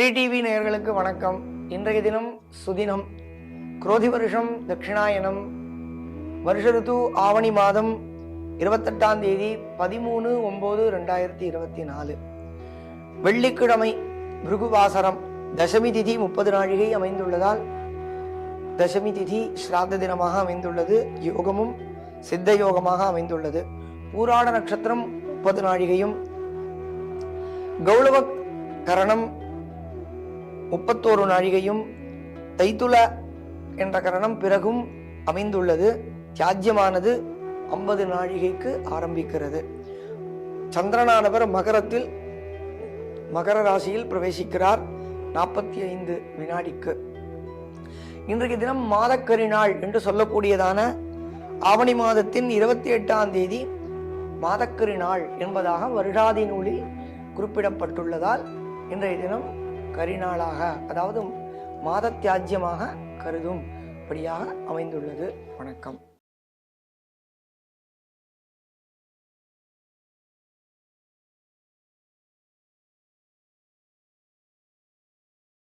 Sri TV நேயர்களுக்கு வணக்கம். இன்றைய தினம் சுதினம். குரோதி வருஷம் தட்சிணாயனம். வருஷ ருத்து ஆவணி மாதம் இருபத்தெட்டாம் தேதி பதிமூணு ஒம்பது ரெண்டாயிரத்தி இருபத்தி நாலு. வெள்ளிக்கிழமை பிருகுவாசரம். தசமி திதி முப்பது நாழிகை அமைந்துள்ளதால் தசமி திதி ஸ்ராத்த தினமாக அமைந்துள்ளது. யோகமும் சித்த யோகமாக அமைந்துள்ளது. பூராட நட்சத்திரம் முப்பது நாழிகையும். கௌளவ கரணம் முப்பத்தோரு நாழிகையும் தைத்துல என்ற கரணம் பிறகும் அமைந்துள்ளது. தியாஜ்யமானது ஐம்பது நாழிகைக்கு ஆரம்பிக்கிறது. சந்திரனானவர் மகரத்தில் மகர ராசியில் பிரவேசிக்கிறார். நாற்பத்தி ஐந்து வினாடிக்கு. இன்றைய தினம் மாதக்கரி நாள் என்று சொல்லக்கூடியதான ஆவணி மாதத்தின் இருபத்தி எட்டாம் தேதி மாதக்கரி நாள் என்பதாக வருடாதி நூலில் குறிப்பிடப்பட்டுள்ளதால் இன்றைய தினம் கரிநாளாக அதாவது மாதத்தியாஜ்யமாக கருதும் படியாக அமைந்துள்ளது. வணக்கம்.